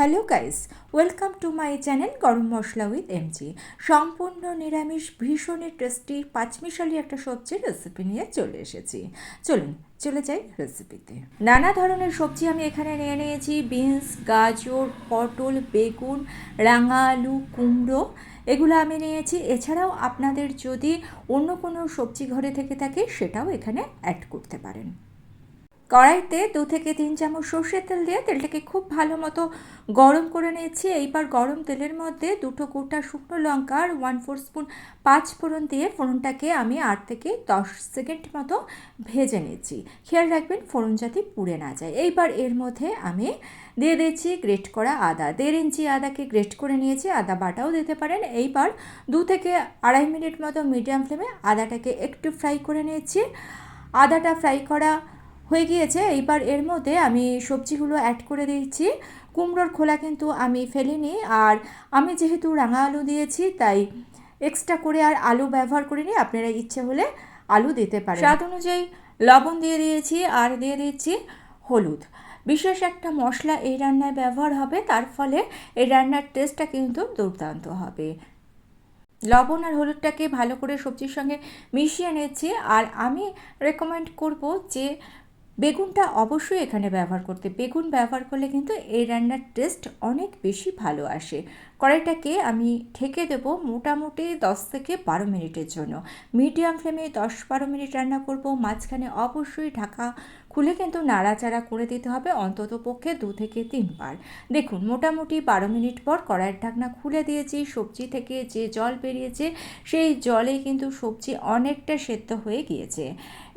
Hello guys, welcome to my channel garam masala with MG সম্পূর্ণ নিরামিষ, ভীষণই tasty, পাঁচমিশালি একটা সবজির রেসিপি নিয়ে চলে এসেছি। চলুন, চলে যাই রেসিপিতে নানা ধরনের সবজি আমি এখানে নিয়ে নিয়েছি বিনস গাজর, পটল, বেগুন রাঙা আলু কুমড়ো, এগুলো আমি নিয়েছি। এছাড়াও আপনাদের যদি অন্য কোনো সবজি ঘরে থেকে থাকে, সেটাও এখানে অ্যাড করতে পারেন। কড়াইতে দু থেকে তিন চামচ সর্ষের তেল দিয়ে তেলটাকে খুব ভালো মতো গরম করে নিয়েছি। এইবার গরম তেলের মধ্যে দুটো গোটা শুকনো লঙ্কা আর ওয়ান ফোর স্পুন পাঁচ ফোড়ন দিয়ে ফোড়নটাকে আমি আট থেকে দশ সেকেন্ড মতো ভেজে নিচ্ছি খেয়াল রাখবেন ফোড়ন যাতে পুড়ে না যায়। এইবার এর মধ্যে আমি দিয়ে দিয়েছি গ্রেট করা আদা। দেড় ইঞ্চি আদাকে গ্রেট করে নিয়েছি। আদা বাটাও দিতে পারেন। এইবার দু থেকে আড়াই মিনিট মতো মিডিয়াম ফ্লেমে আদাটাকে একটু ফ্রাই করে নিয়েছি। আদাটা ফ্রাই করা হয়ে গিয়েছে। এইবার এর মধ্যে আমি সবজিগুলো অ্যাড করে দিচ্ছি কুমড়োর খোলা কিন্তু আমি ফেলিনি। আর আমি যেহেতু রাঙা আলু দিয়েছি, তাই এক্সট্রা করে আর আলু ব্যবহার করিনি। আপনারা ইচ্ছে হলে আলু দিতে পারেন। স্বাদ অনুযায়ী লবণ দিয়ে দিয়েছি আর দিয়ে দিচ্ছি হলুদ। বিশেষ একটা মশলা এই রান্নায় ব্যবহার হবে, তার ফলে এই রান্নার টেস্টটা কিন্তু দুর্দান্ত হবে। লবণ আর হলুদটাকে ভালো করে সবজির সঙ্গে মিশিয়ে নিচ্ছি। আর আমি রেকমেন্ড করব যে বেগুনটা অবশ্যই এখানে ব্যবহার করতে, বেগুন ব্যবহার করলে কিন্তু এই রান্নার টেস্ট অনেক বেশি ভালো আসে। কড়াইটাকে আমি ঢেকে দেব মোটামুটি দশ থেকে বারো মিনিটের জন্য। মিডিয়াম ফ্লেমে দশ বারো মিনিট রান্না করব। মাঝখানে অবশ্যই ঢাকা খুলে কিন্তু নাড়াচাড়া করে দিতে হবে অন্তত পক্ষে দু থেকে তিনবার দেখুন, মোটামুটি বারো মিনিট পর কড়াইয়ের ঢাকনা খুলে দিয়েছি। সবজি থেকে যে জল বেরিয়েছে, সেই জলে কিন্তু সবজি অনেকটা সেদ্ধ হয়ে গিয়েছে।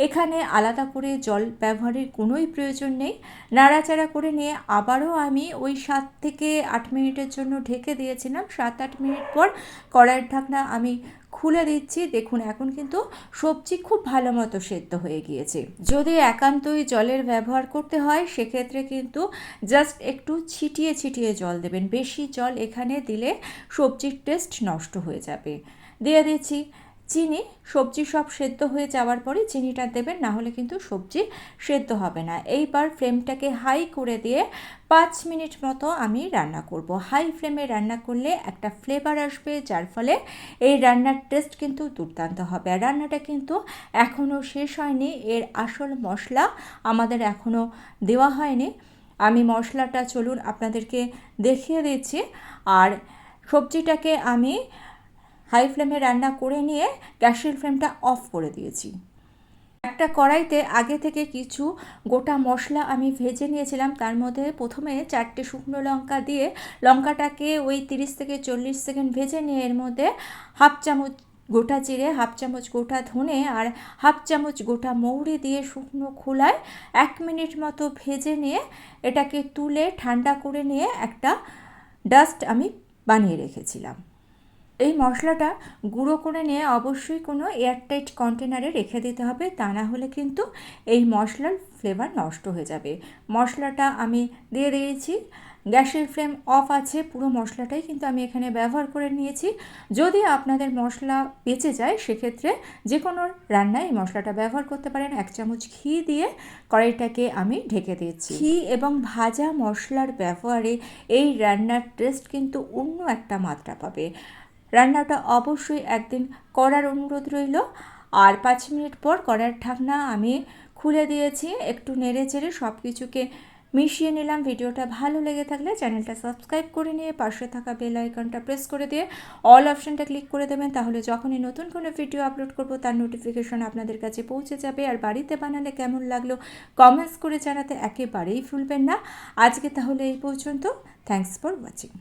এখানে আলাদা করে জল ব্যবহারের কোনোই প্রয়োজন নেই। নাড়াচাড়া করে নিয়ে আবারও আমি ওই সাত থেকে আট মিনিটের জন্য ঢেকে দিয়েছিলাম। সাত আট মিনিট পর কড়াইয়ের ঢাকনা আমি খুলে দিচ্ছি। দেখুন, এখন কিন্তু সবজি খুব ভালো মতো সেদ্ধ হয়ে গিয়েছে। যদি একান্তই জলের ব্যবহার করতে হয়, সেক্ষেত্রে কিন্তু জাস্ট একটু ছিটিয়ে ছিটিয়ে জল দেবেন। বেশি জল এখানে দিলে সবজির টেস্ট নষ্ট হয়ে যাবে। দিয়ে দিচ্ছি চিনি, সবজি সব সেদ্ধ হয়ে যাওয়ার পরে চিনিটা দেবেন, না হলে কিন্তু সবজি সেদ্ধ হবে না। এইবার ফ্লেমটাকে হাই করে দিয়ে পাঁচ মিনিট মতো আমি রান্না করব। হাই ফ্লেমে রান্না করলে একটা ফ্লেভার আসবে, যার ফলে এই রান্নার টেস্ট কিন্তু দুর্দান্ত হবে। আর রান্নাটা কিন্তু এখনও শেষ হয়নি, এর আসল মশলা আমাদের এখনও দেওয়া হয়নি। আমি মশলাটা, চলুন আপনাদেরকে দেখিয়ে দিচ্ছি। আর সবজিটাকে আমি হাই ফ্লেমে রান্না করে নিয়ে গ্যাসের ফ্লেমটা অফ করে দিয়েছি। একটা কড়াইতে আগে থেকে কিছু গোটা মশলা আমি ভেজে নিয়েছিলাম। তার মধ্যে প্রথমে চারটে শুকনো লঙ্কা দিয়ে লঙ্কাটাকে ওই তিরিশ থেকে চল্লিশ সেকেন্ড ভেজে নিয়ে এর মধ্যে হাফ চামচ গোটা জিরে, হাফ চামচ গোটা ধনে আর হাফ চামচ গোটা মৌরি দিয়ে শুকনো খোলায় এক মিনিট মতো ভেজে নিয়ে এটাকে তুলে ঠান্ডা করে নিয়ে একটা ডাস্ট আমি বানিয়ে রেখেছিলাম। এই মশলাটা গুঁড়ো করে নিয়ে অবশ্যই কোনো এয়ারটাইট কন্টেনারে রেখে দিতে হবে, তা না হলে কিন্তু এই মশলার ফ্লেভার নষ্ট হয়ে যাবে। মশলাটা আমি দিয়ে দিয়েছি, গ্যাসের ফ্লেম অফ আছে, পুরো মশলাটাই কিন্তু আমি এখানে ব্যবহার করে নিয়েছি। যদি আপনাদের মশলা বেঁচে যায়, সেক্ষেত্রে যে কোনো রান্নায় এই মশলাটা ব্যবহার করতে পারেন। এক চামচ ঘি দিয়ে কড়াইটাকে আমি ঢেকে দিয়েছি। ঘি এবং ভাজা মশলার ব্যবহারে এই রান্নার টেস্ট কিন্তু অন্য একটা মাত্রা পাবে। রান্নাটা অবশ্যই একদিন করার অনুরোধ রইল। আর পাঁচ মিনিট পর করার ঢাকনা আমি খুলে দিয়েছি। একটু নেড়ে চেড়ে সব কিছুকে মিশিয়ে নিলাম। ভিডিওটা ভালো লেগে থাকলে চ্যানেলটা সাবস্ক্রাইব করে নিয়ে পাশে থাকা বেল আইকনটা প্রেস করে দিয়ে অল অপশানটা ক্লিক করে দেবেন। তাহলে যখনই নতুন কোনো ভিডিও আপলোড করব, তার নোটিফিকেশন আপনাদের কাছে পৌঁছে যাবে। আর বাড়িতে বানালে কেমন লাগল কমেন্টস করে জানাতে একেবারেই ভুলবেন না। আজকে তাহলে এই পর্যন্ত। Thanks for watching